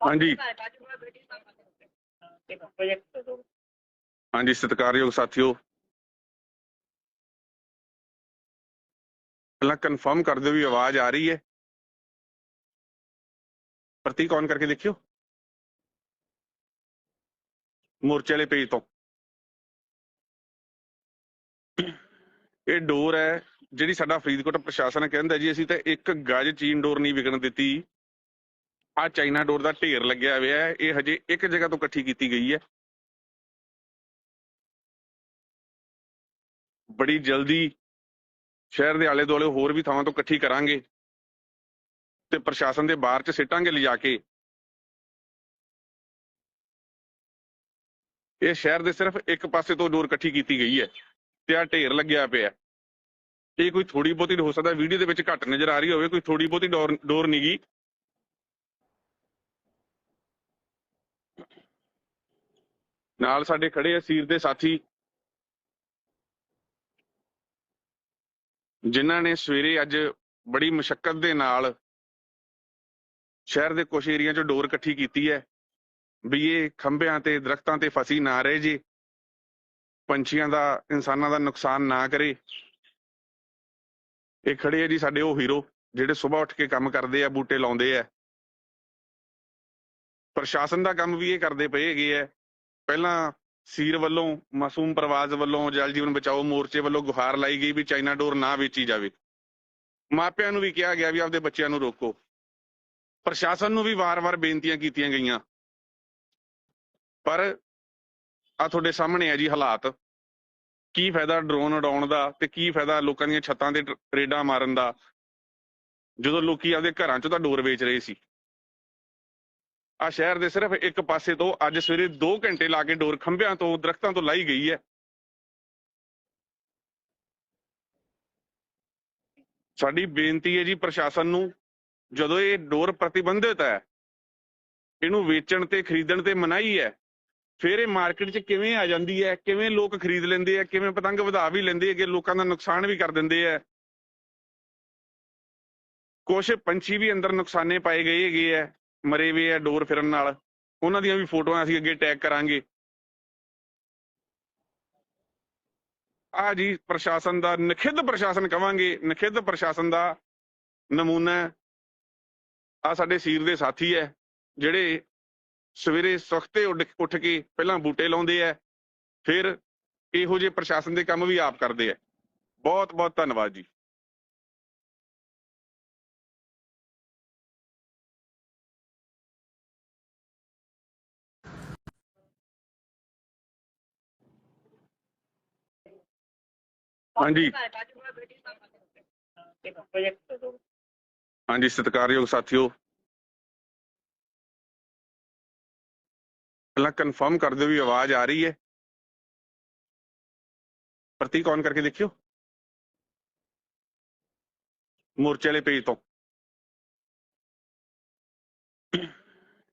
ਹਾਂਜੀ। ਹਾਂਜੀ, ਸਤਿਕਾਰਯੋਗ ਸਾਥੀਓ। ਪਹਿਲਾਂ ਕਨਫਰਮ ਕਰ ਦਿਓ ਵੀ ਆਵਾਜ਼ ਆ ਰਹੀ ਹੈ। ਪ੍ਰਤੀਕ ਔਨ ਕਰਕੇ ਦੇਖਿਓ। ਮੋਰਚੇ ਵਾਲੇ ਪੇਜ ਤੋਂ। ਇਹ ਡੋਰ ਹੈ, ਜਿਹੜੀ ਸਾਡਾ ਫਰੀਦਕੋਟ ਪ੍ਰਸ਼ਾਸਨ ਕਹਿੰਦਾ ਜੀ, ਅਸੀਂ ਤਾਂ ਇੱਕ ਗਜ ਚੀਨ ਡੋਰ ਨਹੀਂ ਵਿਕਣ ਦਿੱਤੀ। ਆ ਚਾਈਨਾ ਡੋਰ ਦਾ ਢੇਰ ਲੱਗਿਆ ਹੋਇਆ ਹੈ, ਇਹ ਹਜੇ ਇੱਕ ਜਗ੍ਹਾ ਤੋਂ ਇਕੱਠੀ ਕੀਤੀ ਗਈ ਹੈ। ਬੜੀ ਜਲਦੀ ਸ਼ਹਿਰ ਦੇ ਆਲੇ ਦੁਆਲੇ ਹੋਰ ਵੀ ਥਾਵਾਂ ਤੋਂ ਇਕੱਠੀ ਕਰਾਂਗੇ ਤੇ ਪ੍ਰਸ਼ਾਸਨ ਦੇ ਬਾਹਰ ਚ ਸਿੱਟਾਂਗੇ ਲਿਜਾ ਕੇ। ਇਹ ਸ਼ਹਿਰ ਦੇ ਸਿਰਫ ਇੱਕ ਪਾਸੇ ਤੋਂ ਡੋਰ ਇਕੱਠੀ ਕੀਤੀ ਗਈ ਹੈ ਤੇ ਆ ਢੇਰ ਲੱਗਿਆ ਪਿਆ ਇਹ ਕੋਈ ਥੋੜੀ ਬਹੁਤੀ ਹੋ ਸਕਦਾ ਵੀਡੀਓ ਦੇ ਵਿੱਚ ਘੱਟ ਨਜ਼ਰ ਆ ਰਹੀ ਹੋਵੇ, ਕੋਈ ਥੋੜੀ ਬਹੁਤੀ ਡੋਰ ਡੋਰ ਨਹੀਂਗੀ ਨਾਲ ਸਾਡੇ ਖੜੇ ਆ ਸੀਰ ਦੇ ਸਾਥੀ। ਜਿਨ੍ਹਾਂ ਨੇ ਸਵੇਰੇ ਅੱਜ ਬੜੀ ਮੁਸ਼ਕਲ ਦੇ ਨਾਲ ਸ਼ਹਿਰ ਦੇ ਕੁਝ ਏਰੀਆ 'ਚ ਡੋਰ ਇਕੱਠੀ ਕੀਤੀ ਹੈ ਵੀ ਇਹ ਖੰਭਿਆਂ ਤੇ, ਦਰਖਤਾਂ ਤੇ ਫਸੀ ਨਾ ਰਹੇ ਜੀ, ਪੰਛੀਆਂ ਦਾ, ਇਨਸਾਨਾਂ ਦਾ ਨੁਕਸਾਨ ਨਾ ਕਰੇ। ਇਹ ਖੜੇ ਆ ਜੀ ਸਾਡੇ ਉਹ ਹੀਰੋ, ਜਿਹੜੇ ਸਵੇਰ ਉੱਠ ਕੇ ਕੰਮ ਕਰਦੇ ਆ, ਬੂਟੇ ਲਾਉਂਦੇ ਆ। ਪ੍ਰਸ਼ਾਸਨ ਦਾ ਕੰਮ ਵੀ ਇਹ ਕਰਦੇ ਪਏ ਹੈਗੇ ਆ। ਪਹਿਲਾਂ ਸੀਰ ਵੱਲੋਂ, ਮਾਸੂਮ ਪ੍ਰਵਾਜ਼ ਵੱਲੋਂ, ਜਲ ਜੀਵਨ ਬਚਾਓ ਮੋਰਚੇ ਵੱਲੋਂ ਗੁਹਾਰ ਲਾਈ ਗਈ ਵੀ ਚਾਈਨਾ ਡੋਰ ਨਾ ਵੇਚੀ ਜਾਵੇ। ਮਾਪਿਆਂ ਨੂੰ ਵੀ ਕਿਹਾ ਗਿਆ ਵੀ ਆਪਦੇ ਬੱਚਿਆਂ ਨੂੰ ਰੋਕੋ। ਪ੍ਰਸ਼ਾਸਨ ਨੂੰ ਵੀ ਵਾਰ-ਵਾਰ ਬੇਨਤੀਆਂ ਕੀਤੀਆਂ ਗਈਆਂ। ਪਰ ਆ ਤੁਹਾਡੇ ਸਾਹਮਣੇ ਹੈ ਜੀ ਹਾਲਾਤ। ਕੀ ਫਾਇਦਾ ਡਰੋਨ ਉਡਾਉਣ ਦਾ ਤੇ ਕੀ ਫਾਇਦਾ ਲੋਕਾਂ ਦੀਆਂ ਛੱਤਾਂ ਤੇ ਰੇਡਾਂ ਮਾਰਨ ਦਾ? ਜਦੋਂ ਲੋਕੀ ਆਪਦੇ ਘਰਾਂ 'ਚ ਤਾਂ ਡੋਰ ਵੇਚ ਰਹੇ ਸੀ। ਆ ਸ਼ਹਿਰ ਦੇ ਸਿਰਫ ਇੱਕ ਪਾਸੇ ਤੋਂ ਅੱਜ ਸਵੇਰੇ 2 ਘੰਟੇ ਲਾ ਕੇ ਡੋਰ ਖੰਭਿਆਂ ਤੋਂ ਦਰਖਤਾਂ ਤੋਂ ਲਾਈ ਗਈ ਹੈ। ਸਾਡੀ ਬੇਨਤੀ ਹੈ ਜੀ ਪ੍ਰਸ਼ਾਸਨ ਨੂੰ, ਜਦੋਂ ਇਹ ਡੋਰ ਪ੍ਰਤੀਬੰਧਿਤ ਹੈ, ਇਹਨੂੰ ਵੇਚਣ ਤੇ ਖਰੀਦਣ ਤੇ ਮਨਾਹੀ ਹੈ, ਫਿਰ ਇਹ ਮਾਰਕੀਟ 'ਚ ਕਿਵੇਂ ਆ ਜਾਂਦੀ ਹੈ, ਕਿਵੇਂ ਲੋਕ ਖਰੀਦ ਲੈਂਦੇ ਆ, ਕਿਵੇਂ ਪਤੰਗ ਵਧਾ ਵੀ ਲੈਂਦੇ ਹੈਗੇ, ਲੋਕਾਂ ਦਾ ਨੁਕਸਾਨ ਵੀ ਕਰ ਦਿੰਦੇ ਆ। ਕੁਝ ਪੰਛੀ ਵੀ ਅੰਦਰ ਨੁਕਸਾਨੇ ਪਾਏ ਗਏ ਹੈਗੇ ਆ। ਮਰੇ ਵੇ ਆ ਡੋਰ ਫਿਰਨ ਨਾਲ। ਉਹਨਾਂ ਦੀਆਂ ਵੀ ਫੋਟੋਆਂ ਅਸੀਂ ਅੱਗੇ ਟੈਗ ਕਰਾਂਗੇ। ਆ ਜੀ, ਪ੍ਰਸ਼ਾਸਨ ਦਾ, ਨਖਿੱਧ ਪ੍ਰਸ਼ਾਸਨ ਕਵਾਂਗੇ, ਨਖਿੱਧ ਪ੍ਰਸ਼ਾਸਨ ਦਾ ਨਮੂਨਾ ਆ ਸਾਡੇ ਸੀਰ ਦੇ ਸਾਥੀ ਹੈ, ਜਿਹੜੇ ਸਵੇਰੇ ਸਖਤੇ ਉੱਠ ਕੇ ਪਹਿਲਾਂ ਬੂਟੇ ਲਾਉਂਦੇ ਆ ਫਿਰ ਇਹੋ ਜਿਹੇ ਪ੍ਰਸ਼ਾਸਨ ਦੇ ਕੰਮ ਵੀ ਆਪ ਕਰਦੇ ਆ ਬਹੁਤ ਬਹੁਤ ਧੰਨਵਾਦ ਜੀ। ਹਾਂਜੀ। ਹਾਂਜੀ, ਸਤਿਕਾਰਯੋਗ ਸਾਥੀਓ। ਪਹਿਲਾਂ ਕਨਫਰਮ ਕਰ ਦਿਓ ਵੀ ਆਵਾਜ਼ ਆ ਰਹੀ ਹੈ। ਪ੍ਰਤੀਕ ਔਨ ਕਰਕੇ ਦੇਖਿਓ। ਮੋਰਚੇ ਵਾਲੇ ਪੇਜ ਤੋਂ।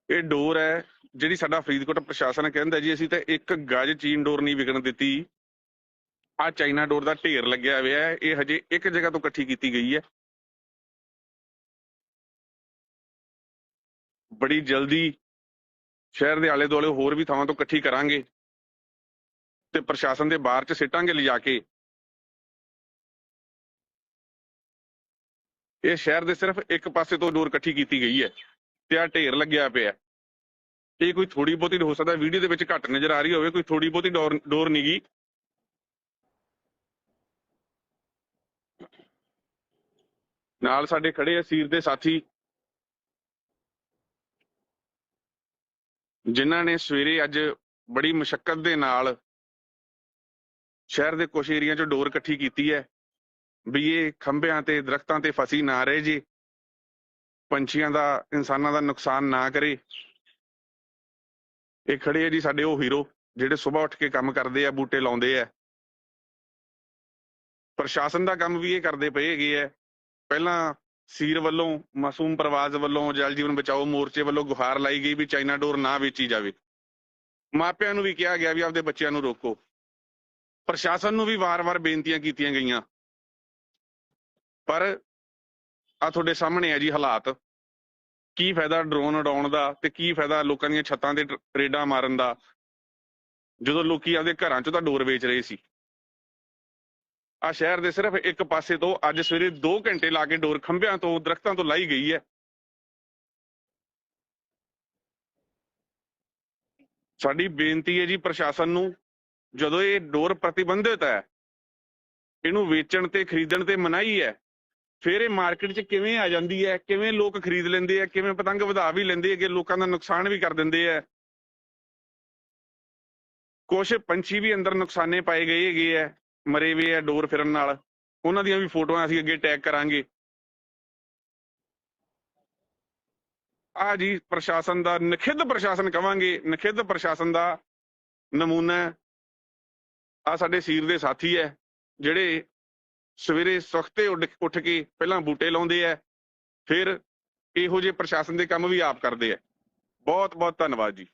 ਇਹ ਡੋਰ ਹੈ, ਜਿਹੜੀ ਸਾਡਾ ਫਰੀਦਕੋਟ ਪ੍ਰਸ਼ਾਸਨ ਕਹਿੰਦਾ ਜੀ, ਅਸੀਂ ਤਾਂ ਇੱਕ ਗਜ ਚੀਨ ਡੋਰ ਨਹੀਂ ਵਿਕਣ ਦਿੱਤੀ। ਆ ਚਾਈਨਾ ਡੋਰ ਦਾ ਢੇਰ ਲੱਗਿਆ ਹੋਇਆ ਹੈ। ਇਹ ਹਜੇ ਇੱਕ ਜਗ੍ਹਾ ਤੋਂ ਇਕੱਠੀ ਕੀਤੀ ਗਈ ਹੈ। ਬੜੀ ਜਲਦੀ ਸ਼ਹਿਰ ਦੇ ਆਲੇ ਦੁਆਲੇ ਹੋਰ ਵੀ ਥਾਵਾਂ ਤੋਂ ਇਕੱਠੀ ਕਰਾਂਗੇ ਤੇ ਪ੍ਰਸ਼ਾਸਨ ਦੇ ਬਾਹਰ ਚ ਸਿੱਟਾਂਗੇ ਲਿਜਾ ਕੇ। ਇਹ ਸ਼ਹਿਰ ਦੇ ਸਿਰਫ ਇੱਕ ਪਾਸੇ ਤੋਂ ਡੋਰ ਇਕੱਠੀ ਕੀਤੀ ਗਈ ਹੈ ਤੇ ਆ ਢੇਰ ਲੱਗਿਆ ਪਿਆ ਇਹ ਕੋਈ ਥੋੜੀ ਬਹੁਤੀ ਹੋ ਸਕਦਾ ਵੀਡੀਓ ਦੇ ਵਿੱਚ ਘੱਟ ਨਜ਼ਰ ਆ ਰਹੀ ਹੋਵੇ, ਕੋਈ ਥੋੜੀ ਬਹੁਤੀ ਡੋਰ ਡੋਰ ਨਹੀਂਗੀ ਨਾਲ ਸਾਡੇ ਖੜੇ ਆ ਸੀਰ ਦੇ ਸਾਥੀ। ਜਿਨ੍ਹਾਂ ਨੇ ਸਵੇਰੇ ਅੱਜ ਬੜੀ ਮੁਸ਼ਕਲ ਦੇ ਨਾਲ ਸ਼ਹਿਰ ਦੇ ਕੁਝ ਏਰੀਆ 'ਚ ਡੋਰ ਇਕੱਠੀ ਕੀਤੀ ਹੈ ਵੀ ਇਹ ਖੰਭਿਆਂ ਤੇ, ਦਰਖਤਾਂ ਤੇ ਫਸੀ ਨਾ ਰਹੇ ਜੀ, ਪੰਛੀਆਂ ਦਾ, ਇਨਸਾਨਾਂ ਦਾ ਨੁਕਸਾਨ ਨਾ ਕਰੇ। ਇਹ ਖੜੇ ਆ ਜੀ ਸਾਡੇ ਉਹ ਹੀਰੋ, ਜਿਹੜੇ ਸਵੇਰ ਉੱਠ ਕੇ ਕੰਮ ਕਰਦੇ ਆ, ਬੂਟੇ ਲਾਉਂਦੇ ਆ। ਪ੍ਰਸ਼ਾਸਨ ਦਾ ਕੰਮ ਵੀ ਇਹ ਕਰਦੇ ਪਏ ਹੈਗੇ ਆ। ਪਹਿਲਾਂ ਸੀਰ ਵੱਲੋਂ, ਮਾਸੂਮ ਪ੍ਰਵਾਜ਼ ਵੱਲੋਂ, ਜਲ ਜੀਵਨ ਬਚਾਓ ਮੋਰਚੇ ਵੱਲੋਂ ਗੁਹਾਰ ਲਾਈ ਗਈ ਵੀ ਚਾਈਨਾ ਡੋਰ ਨਾ ਵੇਚੀ ਜਾਵੇ। ਮਾਪਿਆਂ ਨੂੰ ਵੀ ਕਿਹਾ ਗਿਆ ਵੀ ਆਪਦੇ ਬੱਚਿਆਂ ਨੂੰ ਰੋਕੋ। ਪ੍ਰਸ਼ਾਸਨ ਨੂੰ ਵੀ ਵਾਰ-ਵਾਰ ਬੇਨਤੀਆਂ ਕੀਤੀਆਂ ਗਈਆਂ। ਪਰ ਆ ਤੁਹਾਡੇ ਸਾਹਮਣੇ ਆ ਜੀ ਹਾਲਾਤ। ਕੀ ਫਾਇਦਾ ਡਰੋਨ ਉਡਾਉਣ ਦਾ ਤੇ ਕੀ ਫਾਇਦਾ ਲੋਕਾਂ ਦੀਆਂ ਛੱਤਾਂ ਤੇ ਰੇਡਾਂ ਮਾਰਨ ਦਾ? ਜਦੋਂ ਲੋਕੀ ਆਪਦੇ ਘਰਾਂ 'ਚ ਤਾਂ ਡੋਰ ਵੇਚ ਰਹੇ ਸੀ। ਆ ਸ਼ਹਿਰ ਦੇ ਸਿਰਫ ਇੱਕ ਪਾਸੇ ਤੋਂ ਅੱਜ ਸਵੇਰੇ 2 ਘੰਟੇ ਲਾ ਕੇ ਡੋਰ ਖੰਭਿਆਂ ਤੋਂ, ਦਰਖਤਾਂ ਤੋਂ ਲਾਈ ਗਈ ਹੈ। ਸਾਡੀ ਬੇਨਤੀ ਹੈ ਜੀ ਪ੍ਰਸ਼ਾਸਨ ਨੂੰ, ਜਦੋਂ ਇਹ ਡੋਰ ਪ੍ਰਤੀਬੰਧਿਤ ਹੈ, ਇਹਨੂੰ ਵੇਚਣ ਤੇ ਖਰੀਦਣ ਤੇ ਮਨਾਹੀ ਹੈ, ਫਿਰ ਇਹ ਮਾਰਕੀਟ 'ਚ ਕਿਵੇਂ ਆ ਜਾਂਦੀ ਹੈ, ਕਿਵੇਂ ਲੋਕ ਖਰੀਦ ਲੈਂਦੇ ਆ, ਕਿਵੇਂ ਪਤੰਗ ਵਧਾ ਵੀ ਲੈਂਦੇ ਹੈਗੇ, ਲੋਕਾਂ ਦਾ ਨੁਕਸਾਨ ਵੀ ਕਰ ਦਿੰਦੇ ਆ। ਕੁਝ ਪੰਛੀ ਵੀ ਅੰਦਰ ਨੁਕਸਾਨੇ ਪਾਏ ਗਏ ਹੈਗੇ ਆ। ਮਰੇ ਵੀ ਆ ਡੋਰ ਫਿਰਨ ਨਾਲ। ਉਹਨਾਂ ਦੀਆਂ ਵੀ ਫੋਟੋਆਂ ਅਸੀਂ ਅੱਗੇ ਟੈਗ ਕਰਾਂਗੇ। ਆ ਜੀ, ਪ੍ਰਸ਼ਾਸਨ ਦਾ, ਨਖਿੱਧ ਪ੍ਰਸ਼ਾਸਨ ਕਵਾਂਗੇ, ਨਖਿੱਧ ਪ੍ਰਸ਼ਾਸਨ ਦਾ ਨਮੂਨਾ ਆ ਸਾਡੇ ਸੀਰ ਦੇ ਸਾਥੀ ਹੈ, ਜਿਹੜੇ ਸਵੇਰੇ ਸਖਤੇ ਉੱਡ ਉੱਠ ਕੇ ਪਹਿਲਾਂ ਬੂਟੇ ਲਾਉਂਦੇ ਆ ਫਿਰ ਇਹੋ ਜਿਹੇ ਪ੍ਰਸ਼ਾਸਨ ਦੇ ਕੰਮ ਵੀ ਆਪ ਕਰਦੇ ਆ ਬਹੁਤ ਬਹੁਤ ਧੰਨਵਾਦ ਜੀ।